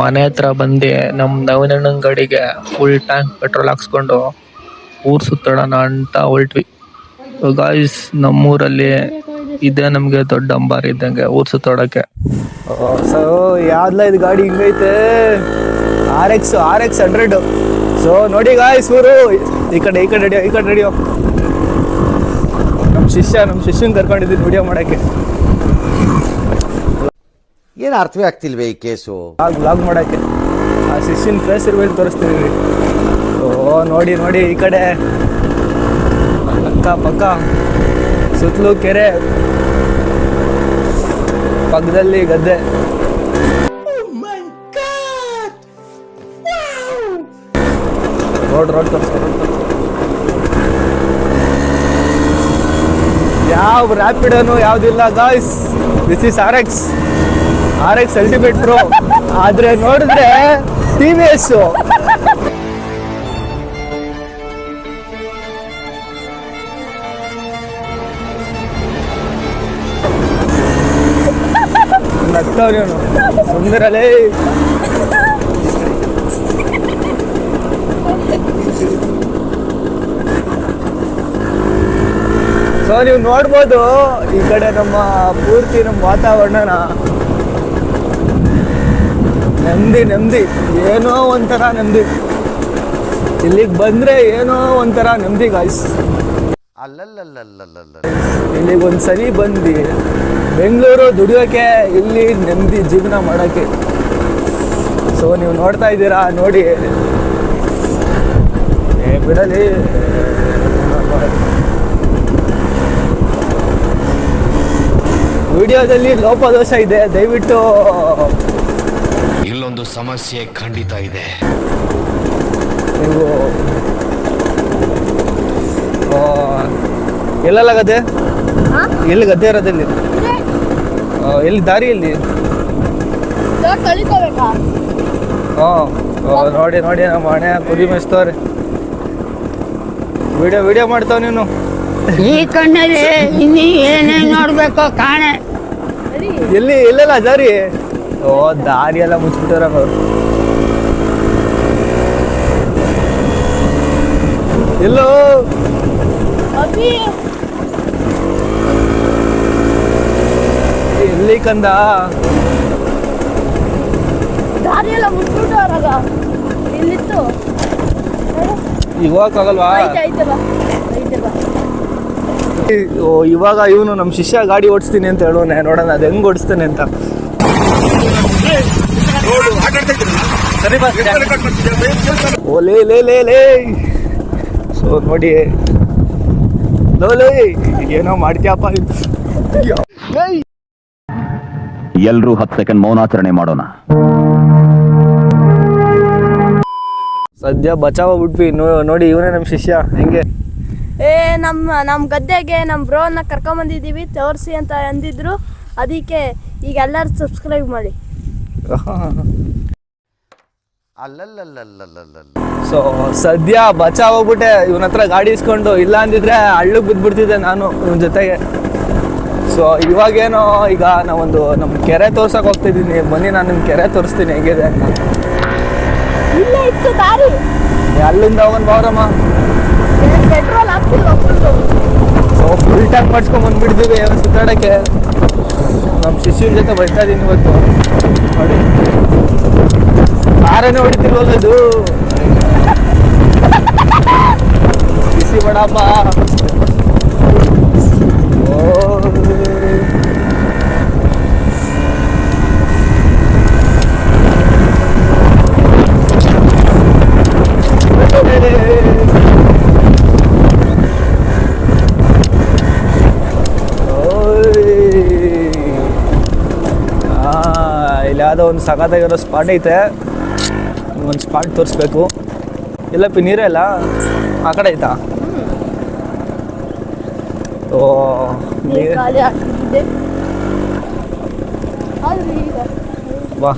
ಮನೆ ಹತ್ರ ಬಂದು ನಮ್ಮ ನವನಣ್ಣನ ಗಾಡಿಗೆ ಫುಲ್ ಟ್ಯಾಂಕ್ ಪೆಟ್ರೋಲ್ ಹಾಕ್ಸ್ಕೊಂಡು ಊರು ಸುತ್ತಾಡೋಣ ಅಂತ ಹೊರಟ್ವಿ. ಗಾಯ್ಸ್ ನಮ್ಮೂರಲ್ಲಿ ಇದೇ ನಮಗೆ ದೊಡ್ಡ ಅಂಬಾರಿ ಇದ್ದಂಗೆ ಊರು ಸುತ್ತಾಡೋಕ್ಕೆ ಸೊ ಯಾವ್ದಲ್ಲ ಇದು ಗಾಡಿ ಹಿಂಗೈತೆ? R X R X hundred so ನೋಡಿ ಗಾಯ್ಸ್ ಊರು. ಈ ಕಡೆ ಈ ಕಡೆ ನಡೆಯೋ, ಈ ಕಡೆ ನಡಿಯೋ. ನಮ್ಮ ಶಿಷ್ಯ ನಮ್ಮ ಶಿಷ್ಯನ ಕರ್ಕೊಂಡಿದ್ದೀನಿ ವಿಡಿಯೋ ಮಾಡೋಕ್ಕೆ. ಏನು ಅರ್ಥವೇ ಆಗ್ತಿಲ್ವ ಈ ಕೇಸು? ಆಗ ಬ್ಲಾಗ್ ಮಾಡೋಕ್ಕೆ. ಆ ಶಿಷ್ಯನ ಫೇಸ್ ಇರ್ಬೇಕು ತೋರಿಸ್ತೀನಿ ಓ, ನೋಡಿ ನೋಡಿ, ಈ ಕಡೆ. ಅಕ್ಕ ಪಕ್ಕ. ಸುತ್ತಲೂ ಕೆರೆ. ಪಕ್ಕದಲ್ಲಿ ಗದ್ದೆ. ರೋಡ್ ರೋಡ್ ತೋರಿಸ್ತಾರೆ ಯಾವ ರ್ಯಾಪಿಡನು ಯಾವುದಿಲ್ಲ guys this is R X R X ultimate pro ಆದ್ರೆ ನೋಡಿದ್ರೆ ಟಿ ವಿ ಎಸ್ ಸುಂದರಲೇ ಸೊ ನೀವು ನೋಡ್ಬೋದು ಈ ಕಡೆ ನಮ್ಮ ಪೂರ್ತಿ ನಮ್ಮ ವಾತಾವರಣನ. ನೆಮ್ಮದಿ ನೆಮ್ಮದಿ ಏನೋ ಒಂಥರ ನೆಮ್ಮದಿ ಇಲ್ಲಿಗೆ ಬಂದರೆ ಏನೋ ಒಂಥರ ನೆಮ್ಮದಿ ಗಾಯ್ಸ್ ಅಲ್ಲಲ್ಲಲ್ಲಲ್ಲಲ್ಲ ಇಲ್ಲಿಗೆ ಒಂದು ಸರಿ ಬಂದು ಬೆಂಗಳೂರು ದುಡಿಯೋಕೆ ಇಲ್ಲಿ ನೆಮ್ಮದಿ ಜೀವನ ಮಾಡೋಕ್ಕೆ ಸೊ ನೀವು ನೋಡ್ತಾ ಇದ್ದೀರಾ ನೋಡಿ ಏ ಬಿಡಲಿ ವಿಡಿಯೋದಲ್ಲಿ ಲೋಪದೋಷ ಇದೆ ದಯವಿಟ್ಟು ಇಲ್ಲೊಂದು ಸಮಸ್ಯೆ ಖಂಡಿತ ಇದೆ. ಎಲ್ಲ ಎಲ್ಲೆಲ್ಲ ಗದ್ದೆ ಎಲ್ಲಿ ಗದ್ದೆ ಇರೋದಲ್ಲಿ ಎಲ್ಲಿ ದಾರಿ ಎಲ್ಲಿ? ಹಾಂ ನೋಡಿ ನೋಡಿ ನಮ್ಮ ಹಣೆ ಕುರಿ ಮೇಸ್ತವ್ರಿ ವಿಡಿಯೋ ವಿಡಿಯೋ ಮಾಡ್ತಾವ ನೀನು. ಈ ಕಣ್ಣಲ್ಲಿ ಇನ್ನಿ ಏನೇನು ನೋಡ್ಬೇಕು ಕಾಣೆ. ಎಲ್ಲಿ ಎಲ್ಲೆಲ್ಲ ದಾರಿ? ಓ ದಾರಿ ಎಲ್ಲ ಮುಚ್ಚಿಬಿಟ್ಟಾರ ಅವ್ರು. ಎಲ್ಲೋ? ಇಲ್ಲಿ ಎಲ್ಲಿ ಕಂದ? ದಾರಿ ಎಲ್ಲ ಮುಟ್ಬಿಟ್ಟವ್ರಾಗ ಇಲ್ಲಿತ್ತು ಓ ಇವಾಗ ಇವನು ನಮ್ಮ ಶಿಷ್ಯ ಗಾಡಿ ಓಡಿಸ್ತೀನಿ ಅಂತ ಹೇಳೋನೆ ನೋಡೋಣ ಅದು ಹೆಂಗ್ ಓಡಿಸ್ತಾನೆ ಅಂತ. ಓ ಲೇ ಲೇ ಲೇ ಲೇ. ಸೊ ನೋಡಿ. ಲೋ ಲೇ. ಏನೋ ಮಾಡ್ತೀಯಪ್ಪ ಎಲ್ರೂ ಹತ್ತು ಸೆಕೆಂಡ್ ಮೌನಾಚರಣೆ ಮಾಡೋಣ. ಸದ್ಯ ಬಚಾವ ಬಿಟ್ವಿ ನೋ- ನೋಡಿ ಇವನೇ ನಮ್ಮ ಶಿಷ್ಯ. ಹೆಂಗೆ? ಏ ನಮ್ಮ ನಮ್ಮ ಗದ್ದೆಗೆ ನಮ್ಮ ಬ್ರೋನ ಕರ್ಕೊಂಬಂದಿದ್ದೀವಿ ತೋರಿಸಿ ಅಂತ ಅಂದಿದ್ರು. ಅದಕ್ಕೆ ಈಗ ಎಲ್ಲರೂ ಸಬ್ಸ್ಕ್ರೈಬ್ ಮಾಡಿ. ಸೊ ಸದ್ಯ ಬಚಾವ್ ಹೋಗ್ಬಿಟ್ಟೆ ಇವನ ಹತ್ರ ಗಾಡಿ ಇಸ್ಕೊಂಡು ಇಲ್ಲ ಅಂದಿದ್ರೆ ಹಳ್ಳಕ್ಕೆ ಬಿದ್ದ್ಬಿಡ್ತಿದ್ದೆ ನಾನು ಇವನ ಜೊತೆಗೆ. ಸೊ ಇವಾಗೇನೋ ಈಗ ನಾವೊಂದು ನಮ್ಮ ಕೆರೆ ತೋರ್ಸಕ್ ಹೋಗ್ತಿದ್ದೀನಿ. ಬನ್ನಿ ನಾನು ನಿಮ್ಮ ಕೆರೆ ತೋರಿಸ್ತೀನಿ. ಹೇಗಿದೆ? ಅಲ್ಲಿಂದ ಹೋಗೋಣ ಫುಲ್ಲು ಸೊ ಫುಲ್ ಟ್ಯಾಂಕ್ ಮಾಡ್ಸ್ಕೊಂಡ್ ಬಂದ್ಬಿಡ್ತೀವಿ ಸುತ್ತಾಡಕ್ಕೆ. ನಮ್ಮ ಶಿಶುವಿನ ಜೊತೆ ಬರ್ತಾ ಇದೀನಿ ಇವತ್ತು. ನೋಡಿ ಕಾರನೇ ಹೊಡಿತಿಲ್ವಲ್ಲ ಇದು? ಬಿಸಿ ಬಡಪ್ಪ ಯಾವುದೋ ಒಂದು ಸಖತ್ತಾಗಿರೋ ಸ್ಪಾಟ್ ಐತೆ. ಒಂದು ಸ್ಪಾಟ್ ತೋರಿಸ್ಬೇಕು. ಎಲ್ಲಪ್ಪಿ ನೀರೇ ಇಲ್ಲ? ಆ ಕಡೆ ಆಯ್ತಾ? ಓ ವಾ.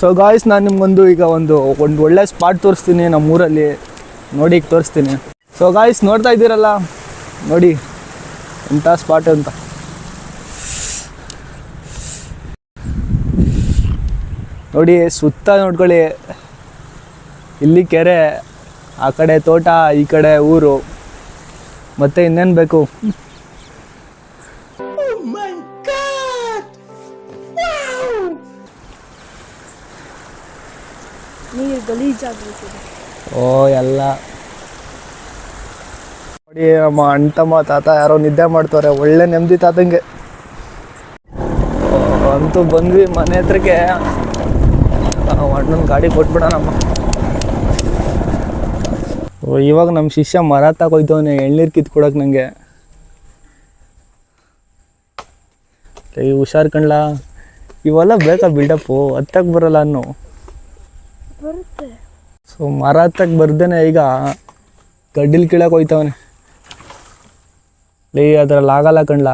ಸೊ ಗಾಯ್ಸ್ ನಾನು ನಿಮ್ಗೊಂದು ಈಗ ಒಂದು ಒಂದು ಒಳ್ಳೆ ಸ್ಪಾಟ್ ತೋರಿಸ್ತೀನಿ ನಮ್ಮ ಊರಲ್ಲಿ ನೋಡಿ ಈಗ ತೋರಿಸ್ತೀನಿ. ಸೊ ಗಾಯ್ಸ್ ನೋಡ್ತಾ ಇದ್ದೀರಲ್ಲ? ನೋಡಿ ಎಂಥ ಸ್ಪಾಟ್ ಅಂತ. ನೋಡಿ ಸುತ್ತ ನೋಡ್ಕೊಳ್ಳಿ. ಇಲ್ಲಿ ಕೆರೆ ಆ ಕಡೆ ತೋಟ ಈ ಕಡೆ ಊರು. ಮತ್ತೆ ಇನ್ನೇನು ಬೇಕು? ಗಲೀಜಾಗ್ಬಿಟ್ಟಿದೆ. ಓ ಎಲ್ಲ. ನೋಡಿ ನಮ್ಮ ಅಣ್ತಮ್ಮ ತಾತ ಯಾರೋ ನಿದ್ದೆ ಮಾಡ್ತಾರೆ ಒಳ್ಳೆ ನೆಮ್ಮದಿ ತಾತಂಗೆ. ಓ, ಅಂತೂ ಬಂದ್ವಿ ಮನೆ ಹತ್ರಕ್ಕೆ. ಅಣ್ಣನ ಗಾಡಿ ಕೊಟ್ಬಿಡೋಣಮ್ಮ. ಓ ಇವಾಗ ನಮ್ಮ ಶಿಷ್ಯ ಮರ ತಗೋಯ್ತವನೆ ಎಳ್ನೀರು ಕಿತ್ಕೊಡಕ್ಕೆ ನನಗೆ ಈ ಹುಷಾರ್ ಕಣ್ಲ? ಇವೆಲ್ಲ ಬೇಕಾ ಬಿಲ್ಡಪ್ಪು ಹತ್ತಕ್ಕೆ ಬರಲ್ಲ ಅನ್ನು. ಸೊ ಮರ ಹತ್ತಕ್ಕೆ ಬರ್ದೇನೆ ಈಗ ಗಡ್ಡಿಲ್ ಕೀಳಕ್ಕೆ ಹೋಯ್ತವನೆ. ಲೇ ಅದ್ರಲ್ಲಿ ಆಗಲ್ಲ ಕಣ್ಲ?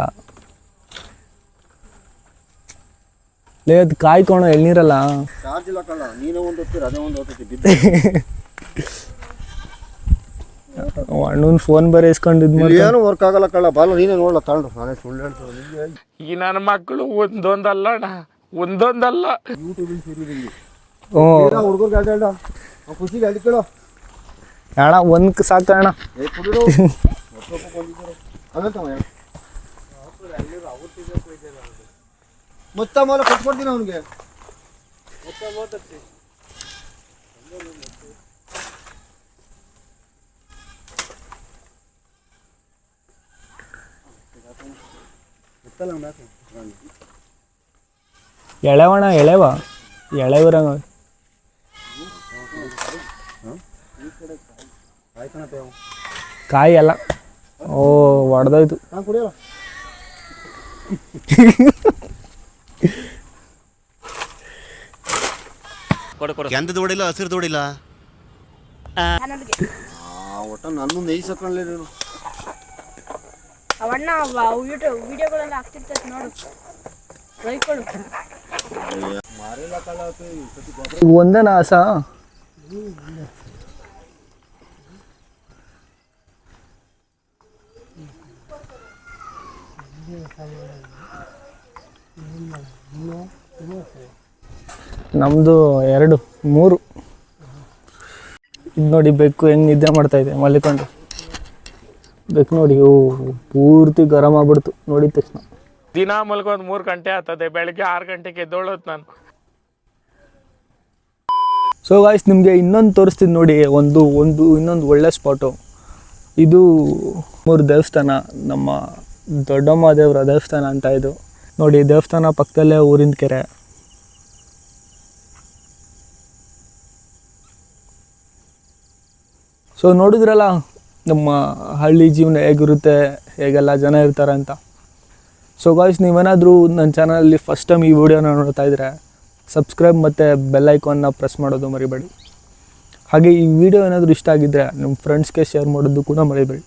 ಲೇ ಅದು ಕಾಯ್ಕೊಣ ಎಳ್ನೀರಲ್ಲ. ಚಾರ್ಜ್ ಇಲ್ಲ ಕಣ ನೀನೇ ಒಂದು ಹೋಗ್ತೀರ ಅದೇ ಒಂದು ಹೋಗ್ತೈತಿ ಬಿದ್ದು. ಅಣ್ಣನ ಫೋನ್ ಬೇರೆ ಇಸ್ಕೊಂಡು ಇದ್ ಮಾಡಿ ಏನು ವರ್ಕ್ ಆಗಲ್ಲ ಕಳ್ಳ ಬಾಲ ನೀನೇ ನೋಡಲ್ಲ ತಗೊಂಡು ನಾನೇ ಸುಳ್ಳು ಹೇಳ್ತೀನಿ. ಈ ನನ್ನ ಮಕ್ಕಳು ಒಂದೊಂದಲ್ಲ ಅಣ್ಣ ಒಂದೊಂದಲ್ಲ. ಯೂಟ್ಯೂಬ್ ಹುಡುಗರು ಹುಡುಗರ್ಗೆ ಅಡ್ಡ ಅಡ್ಡ. ಖುಷಿಗೆ ಅಲ್ಲಿ ಕೇಳೋ. ಅಣ್ಣ ಒಂದು ಸಾಕಣ್ಣ ಏ ಕುಡಿದು ಅದಂತ ಮೊತ್ತ ಮೊಲ ಕೊಟ್ಕೊಡ್ತೀನಿ ಅವನಿಗೆ. ಎಳೆವಣ ಎಳೆವ? ಎಳೆವರ ಕಾಯಿ ಅಲ್ಲ ಓ ಒಡೆದೋಯ್ತು. ನಾನು ಕುಡಿಯಲ್ಲ ಕೆಂದದ ಹೊಡಿಲ್ಲ ಹಸಿರು ಹೊಡಿಲ್ಲ ನನಗೆ ಒಟ್ಟ ನನ್ನ ನೈಸಕೊಂಡ್ಲೆ ನೀನು ಅವಣ್ಣ ಯೂಟ್ಯೂಬ್ ವಿಡಿಯೋಗಳೆಲ್ಲ ಆಗ್ತಿರ್ತೈತೆ ನೋಡು ರೈಕೊಳು ಈಗ ಒಂದೇನ ಆಸ ನಮ್ಮದು ಎರಡು ಮೂರು. ಇದು ನೋಡಿ ಬೆಕ್ಕು ಹೆಂಗೆ ನಿದ್ದೆ ಮಾಡ್ತಾ ಇದೆ ಮಲ್ಲಿಕೊಂಡು ಬೆಕ್ಕು ನೋಡಿ ಓ ಪೂರ್ತಿ ಗರಂ ಆಗ್ಬಿಡ್ತು. ನೋಡಿದ ತಕ್ಷಣ. ದಿನ ಮಲ್ಕೊಂಡು ಮೂರು ಗಂಟೆ ಆಗ್ತದೆ ಬೆಳಿಗ್ಗೆ ಆರು ಗಂಟೆಗೆ ಎದ್ದೋಳತ್ ನಾನು. ಸೊ ಗಾಯ್ಸ್ ನಿಮಗೆ ಇನ್ನೊಂದು ತೋರಿಸ್ತೀನಿ ನೋಡಿ ಒಂದು ಒಂದು ಇನ್ನೊಂದು ಒಳ್ಳೆ ಸ್ಪಾಟು. ಇದು ಮೂರು ದೇವಸ್ಥಾನ ನಮ್ಮ ದೊಡ್ಡಮ್ಮ ದೇವರ ದೇವಸ್ಥಾನ ಅಂತ ಇದು. ನೋಡಿ ದೇವಸ್ಥಾನ ಪಕ್ಕದಲ್ಲೇ ಊರಿನ ಕೆರೆ. ಸೊ ನೋಡಿದ್ರಲ್ಲ, ನಮ್ಮ ಹಳ್ಳಿ ಜೀವನ ಹೇಗಿರುತ್ತೆ, ಹೇಗೆಲ್ಲ ಜನ ಇರ್ತಾರೆ ಅಂತ. ಸೊ ಗಾಯ್ಸ್ ನೀವೇನಾದರೂ ನನ್ನ ಚಾನಲಲ್ಲಿ ಫಸ್ಟ್ ಟೈಮ್ ಈ ವಿಡಿಯೋನ ನೋಡ್ತಾ ಇದ್ದರೆ ಸಬ್ಸ್ಕ್ರೈಬ್ ಮತ್ತು ಬೆಲ್ ಐಕಾನ್ನ ಪ್ರೆಸ್ ಮಾಡೋದು ಮರಿಬೇಡಿ. ಹಾಗೆ ಈ ವಿಡಿಯೋ ಏನಾದರೂ ಇಷ್ಟ ಆಗಿದ್ದರೆ ನಿಮ್ಮ ಫ್ರೆಂಡ್ಸ್ಗೆ ಶೇರ್ ಮಾಡೋದು ಕೂಡ ಮರಿಬೇಡಿ.